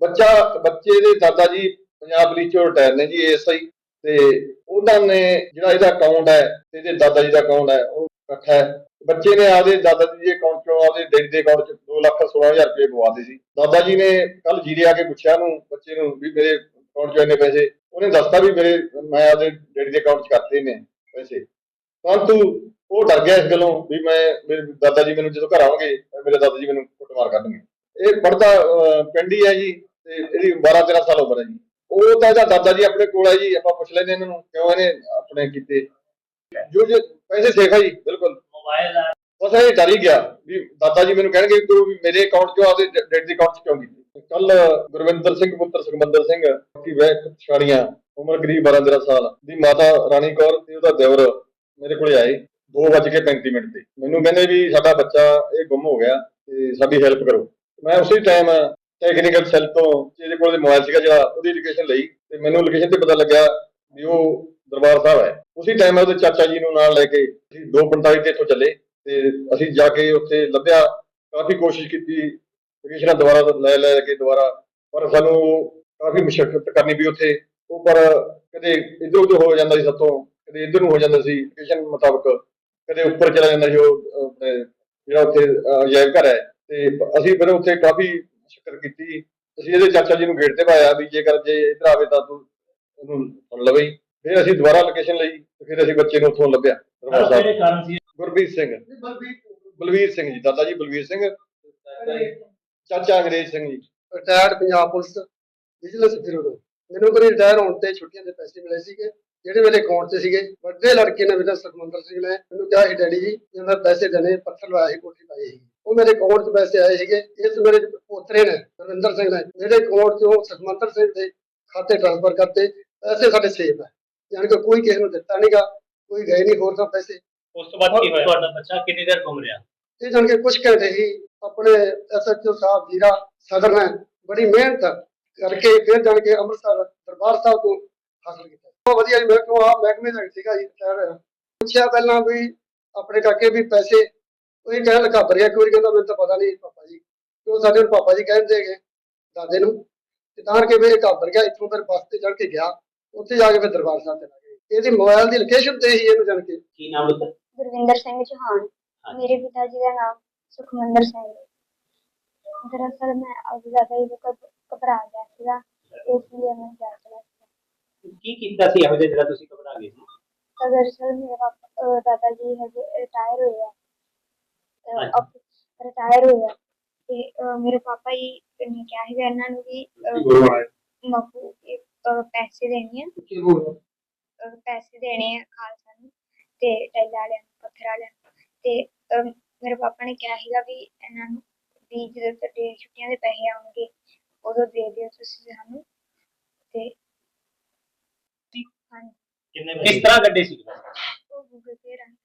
ਬੱਚਾ, ਬੱਚੇ ਦੇ ਦਾਦਾ ਜੀ ਪੰਜਾਬ ਪੁਲਿਸ ਚੋਂ ਰਿਟਾਇਰ ਨੇ ਜੀ ਏਐਸਆਈ ਤੇ ਉਹਨਾਂ ਨੇ ਜਿਹੜਾ ਇਹਦਾ ਅਕਾਊਂਟ ਹੈ, ਤੇ ਇਹਦੇ ਦਾਦਾ ਜੀ ਦਾ ਅਕਾਊਂਟ ਹੈ, ਉਹ ਇਕੱਠਾ ਹੈ। ਬੱਚੇ ਨੇ ਆਪਦੇ ਦਾਦਾ ਜੀ ਦੇ ਅਕਾਊਂਟ ਚੋਂ ਆਪਦੇ ਡੈਡੀ ਦੇ ਅਕਾਊਂਟ ਚ 2 ਲੱਖ 16000 ਰੁਪਏ ਪਵਾਤੇ ਸੀ। ਦਾਦਾ ਜੀ ਨੇ ਕੱਲ ਜੀਰੇ ਆ ਕੇ ਪੁੱਛਿਆ ਨੂੰ ਬੱਚੇ ਨੂੰ ਵੀ ਮੇਰੇ ਅਕਾਊਂਟ ਚੋਂ ਇੰਨੇ ਪੈਸੇ, ਉਹਨੇ ਦੱਸਤਾ ਵੀ ਮੇਰੇ, ਮੈਂ ਆਪਦੇ ਡੈਡੀ ਦੇ ਅਕਾਊਂਟ ਚ ਕਰਤੇ ਨੇ ਪੈਸੇ। ਪਰੰਤੂ ਉਹ ਡਰ ਗਿਆ ਇਸ ਗੱਲੋਂ ਵੀ ਮੈਂ, ਮੇਰੇ ਦਾਦਾ ਜੀ ਮੈਨੂੰ ਜਦੋਂ ਘਰ ਆਉਣਗੇ, ਮੇਰੇ ਦਾਦਾ ਜੀ ਮੈਨੂੰ ਕੁੱਟਮਾਰ ਕਰਨਗੇ। ਇਹ ਪੜਦਾ ਪਿੰਡ ਹੀ ਹੈ ਜੀ। ਤੇ ਇਹਦੀ 12 13 ਸਾਲ ਉਮਰ ਹੈ ਜੀ। ਉਹ ਤਾਂ ਇਹਦਾ ਦਾਦਾ ਜੀ ਆਪਣੇ ਕੋਲ ਹੈ ਜੀ ਆਪਾਂ ਪੁੱਛ ਲੈਂਦੇ ਇਹਨਾਂ ਨੂੰ ਕਿਉਂ ਇਹਨੇ ਆਪਣੇ ਕੀਤੇ। ਜੋ ਜੇ ਪੈਸੇ ਸੇਫ ਹੈ ਜੀ ਬਿਲਕੁਲ। ਮੋਬਾਈਲ ਆ। ਬਸ ਇਹ ਡਰ ਹੀ ਗਿਆ ਵੀ ਦਾਦਾ ਜੀ ਮੈਨੂੰ ਕਹਿਣਗੇ ਤੂੰ ਵੀ ਮੇਰੇ ਅਕਾਊਂਟ ਚੋਂ ਆਪਦੇ ਡੈਡ ਦੇ ਅਕਾਊਂਟ ਚ ਕਿਉਂ ਕੀਤੀ? ਕੱਲ ਗੁਰਵਿੰਦਰ ਸਿੰਘ ਪੁੱਤਰ ਸੁਖਮੰਦਰ ਸਿੰਘ ਦੀ ਵੈਕ ਛਾੜੀਆਂ ਉਮਰ ਕਰੀਬ 12 13 ਸਾਲ ਦੀ ਮਾਤਾ ਰਾਣੀ ਕੌਰ ਤੇ ਉਹਦਾ ਦਿਓਰ ਮੇਰੇ ਕੋਲੇ ਆਏ 2:35 ਮਿੰਟ ਤੇ। ਮੈਨੂੰ ਕਹਿੰਦੇ ਵੀ ਸਾਡਾ ਬੱਚਾ ਇਹ ਗੁੰਮ ਹੋ ਗਿਆ ਤੇ ਸਾਡੀ ਹੈਲਪ ਕਰੋ। ਮੈਂ ਉਸੇ ਟਾਈਮ ਟੈਕਨੀਕਲ ਸੈੱਲ ਤੋਂ ਜਿਹਦੇ ਕੋਲ ਮੋਬਾਈਲ ਸੀਗਾ ਜਿਹੜਾ ਉਹਦੀ ਲੋਕੇਸ਼ਨ ਲਈ ਤੇ ਮੈਨੂੰ ਲੋਕੇਸ਼ਨ ਤੇ ਪਤਾ ਲੱਗਿਆ ਵੀ ਉਹ ਦਰਬਾਰ ਸਾਹਿਬ ਹੈ। ਉਸੇ ਟਾਈਮ ਉਹਦੇ ਚਾਚਾ ਜੀ ਨੂੰ ਨਾਲ ਲੈ ਕੇ ਅਸੀਂ 2:45 ਤੇ ਇੱਥੋਂ ਚੱਲੇ ਤੇ ਅਸੀਂ ਜਾ ਕੇ ਉੱਥੇ ਲੱਭਿਆ। ਕਾਫੀ ਕੋਸ਼ਿਸ਼ ਕੀਤੀ ਲੋਕੇਸ਼ਨਾਂ ਦੁਬਾਰਾ ਲੈ ਲੈ ਕੇ ਦੁਬਾਰਾ ਪਰ ਸਾਨੂੰ ਕਾਫੀ ਮੁਸ਼ਕਲ ਕਰਨੀ ਪਈ ਉੱਥੇ। ਉਹ ਪਰ ਕਦੇ ਇੱਧਰ ਉੱਧਰ ਹੋ ਜਾਂਦਾ ਸੀ ਸਭ ਤੋਂ ਕਦੇ ਇੱਧਰ ਨੂੰ ਹੋ ਜਾਂਦਾ ਸੀ ਲੋਕੇਸ਼ਨ ਮੁਤਾਬਕ ਕਦੇ ਉੱਪਰ ਚਲਾ ਜਾਂਦਾ ਸੀ ਉਹ ਜਿਹੜਾ ਉੱਥੇ ਅਹ, ਅਜਾਇਬ ਘਰ ਹੈ। ਤੇ ਅਸੀਂ ਫਿਰ ਉੱਥੇ ਕਾਫੀ ਸ਼ੁਕਰ ਕੀਤੀ। ਅਸੀਂ ਇਹਦੇ ਚਾਚਾ ਜੀ ਨੂੰ ਗੇਟ ਤੇ ਪਾਇਆ ਵੀ ਜੇਕਰ ਜੇ ਇੱਧਰ ਆਵੇ ਤਾਂ ਤੂੰ ਉਹਨੂੰ ਲਵੇ। ਫਿਰ ਅਸੀਂ ਦੁਬਾਰਾ ਲੋਕੇਸ਼ਨ ਲਈ ਤੇ ਫਿਰ ਅਸੀਂ ਬੱਚੇ ਨੂੰ ਉੱਥੋਂ ਲੱਭਿਆ। ਦਰਬਾਰ ਸਾਹਿਬ। ਗੁਰਬੀਰ ਸਿੰਘ। ਬਲਵੀਰ ਸਿੰਘ ਜੀ ਦਾਦਾ ਜੀ ਬਲਵੀਰ ਸਿੰਘ। ਚਾਚਾ Angrez Singh ji. Retired Punjab police vigilance bureau. ਮੈਨੂੰ ਕਰੀ ਰਿਟਾਇਰ ਹੋਣ ਤੇ ਛੁੱਟੀਆਂ ਦੇ ਪੈਸੇ ਮਿਲੇ ਸੀਗੇ ਜਿਹੜੇ ਮੇਰੇ ਅਕਾਊਂਟ 'ਚ ਸੀਗੇ। ਵੱਡੇ ਲੜਕੇ ਨੇ ਮੇਰਾ ਸੁਖਮੰਦਰ ਸਿੰਘ ਨੇ ਮੈਨੂੰ ਕਿਹਾ ਸੀ ਡੈਡੀ ਜੀ ਮੈਂ ਪੈਸੇ ਦੇਣੇ ਪੱਥਰ ਲਵਾਇਆ ਸੀ ਕੋਠੀ ਪਾਈ ਸੀ। ਉਹ ਮੇਰੇ ਅਕਾਊਂਟ 'ਚ ਪੈਸੇ ਆਏ ਸੀਗੇ ਇਸ ਮੇਰੇ ਪੋਤਰੇ ਨੇ ਰਵਿੰਦਰ ਸਿੰਘ ਨੇ ਮੇਰੇ ਅਕਾਊਂਟ 'ਚੋਂ ਸੁਖਮੰਦਰ ਸਿੰਘ ਦੇ ਖਾਤੇ ਟ੍ਰਾਂਸਫਰ ਕਰਤੇ ਪੈਸੇ ਸਾਡੇ ਸੇਫ ਹੈ ਯਾਨੀ ਕਿ ਕੋਈ ਕਿਸੇ ਨੂੰ ਦਿੱਤਾ ਨਹੀਂਗਾ ਕੋਈ ਗਏ ਨਹੀਂ ਹੋਰ ਤਾਂ ਪੈਸੇ। ਉਸ ਤੋਂ ਬਾਅਦ ਕੀ ਹੋਇਆ? ਤੁਹਾਡਾ ਬੱਚਾ ਕਿੰਨੀ ਦੇਰ ਘੁੰਮ ਰਿਹਾ? ਇਹ ਜਾਣ ਕੇ ਕੁਝ ਘੰਟੇ ਹੀ ਆਪਣੇ ਐਸਐਚਓ ਸਾਹਿਬ ਜੀਰਾ ਸਦਰ ਨੇ ਬੜੀ ਮਿਹਨਤ ਕਰਕੇ ਫਿਰ ਜਾਣ ਕੇ ਅੰਮ੍ਰਿਤਸਰ ਦਰਬਾਰ ਸਾਹਿਬ ਤੋਂ ਹਾਸਲ ਕੀਤਾ। ਬਹੁਤ ਵਧੀਆ ਜੀ ਮੇਰੇ ਕੋਲ ਆ ਮਹਿਕਮੇ ਦਾ ਸੀਗਾ ਜੀ ਰਿਟਾਇਰ ਹੋਇਆ ਪੁੱਛਿਆ ਪਹਿਲਾਂ ਵੀ ਆਪਣੇ ਕਾਕੇ ਵੀ ਪੈਸੇ ਉਹ ਇਹ ਕਹਿਣ ਲੱਗਾ ਭਰਿਆ ਕੋਈ ਕਹਿੰਦਾ? ਮੈਨੂੰ ਤਾਂ ਪਤਾ ਨਹੀਂ ਪਾਪਾ ਜੀ। ਤੇ ਉਹ ਸਾਡੇ ਨੂੰ ਪਾਪਾ ਜੀ ਕਹਿੰਦੇ ਹੈਗੇ ਦਾਦੇ ਨੂੰ ਤੇ ਤਾਂ ਵੀ ਇਹ ਘਾਬਰ ਗਿਆ ਇੱਥੋਂ ਫਿਰ ਬੱਸ ਤੇ ਚੜ ਕੇ ਗਿਆ ਉੱਥੇ ਜਾ ਕੇ ਫਿਰ ਦਰਬਾਰ ਸਾਹਿਬ ਚਲਾ ਗਿਆ ਇਹਦੀ ਮੋਬਾਈਲ ਦੀ ਲੋਕੇਸ਼ਨ ਤੇ ਹੀ ਇਹਨੂੰ ਜਾਣ ਕੇ। ਕੀ ਨਾਮ ਬਤਾ ਗੁਰਵਿੰਦਰ ਸਿੰਘ ਚੌਹਾਨ। ਮੇਰੇ ਪਿਤਾ ਜੀ ਦਾ ਨਾਮ ਸੁਖਮੰਦਰ ਸਿੰਘ ਹੈ। ਦਰਅਸਲ ਮੈਂ ਅੱਜ ਜ਼ਿਆਦਾ ਹੀ ਘਬ- ਘਬਰਾ ਗਿਆ ਸੀਗਾ ਇਸ ਲਈ ਮੈਂ ਜਾ ਚਲਾ ਸੀ ਕੀ ਕੀਤਾ ਸੀ ਇਹੋ ਜਿਹਾ ਜਿਹੜਾ ਤੁਸੀਂ ਘਬਰਾ ਗਏ ਸੀ? ਦਰਅਸਲ ਮੇਰੇ ਪਾਪਾ ਦਾਦਾ ਜੀ ਹਜੇ ਰਿਟਾਇਰ ਹੋਏ ਆ। ਹਾਂਜੀ। ਰਿਟਾਇਰ ਹੋਏ ਆ ਤੇ ਅਹ ਮੇਰੇ ਪਾਪਾ ਜੀ ਨੇ ਕਿਹਾ ਸੀਗਾ ਇਹਨਾਂ ਨੂੰ ਵੀ ਅਹ, ਇਹ, ਅਹ, ਪੈਸੇ ਦੇਣੇ ਆ। ਅਹ, ਪੈਸੇ ਦੇਣੇ ਆ ਖਾਲਸਾ ਨੂੰ ਤੇ ਟੈਲਾ ਵਾਲਿਆਂ ਨੂੰ ਪੱਥਰ ਵਾਲਿਆਂ ਨੂੰ। ਤੇ ਅਹ, ਮੇਰੇ ਪਾਪਾ ਨੇ ਕਿਹਾ ਸੀਗਾ ਵੀ ਇਹਨਾਂ ਨੂੰ ਵੀ ਜਦੋਂ ਤੁਹਾਡੇ ਛੁੱਟੀਆਂ ਦੇ ਪੈਸੇ ਆਉਣਗੇ ਉਦੋਂ ਦੇ ਦਿਓ ਤੁਸੀਂ ਸਾਨੂੰ। ਤੇ ਹਾਂਜੀ। ਕਿੰਨੇ ਕਿਸ ਤਰ੍ਹਾਂ ਕੱਢੇ ਸੀ? ਉਹ ਗੂਗਲ ਪੇ ਰਾਹੀਂ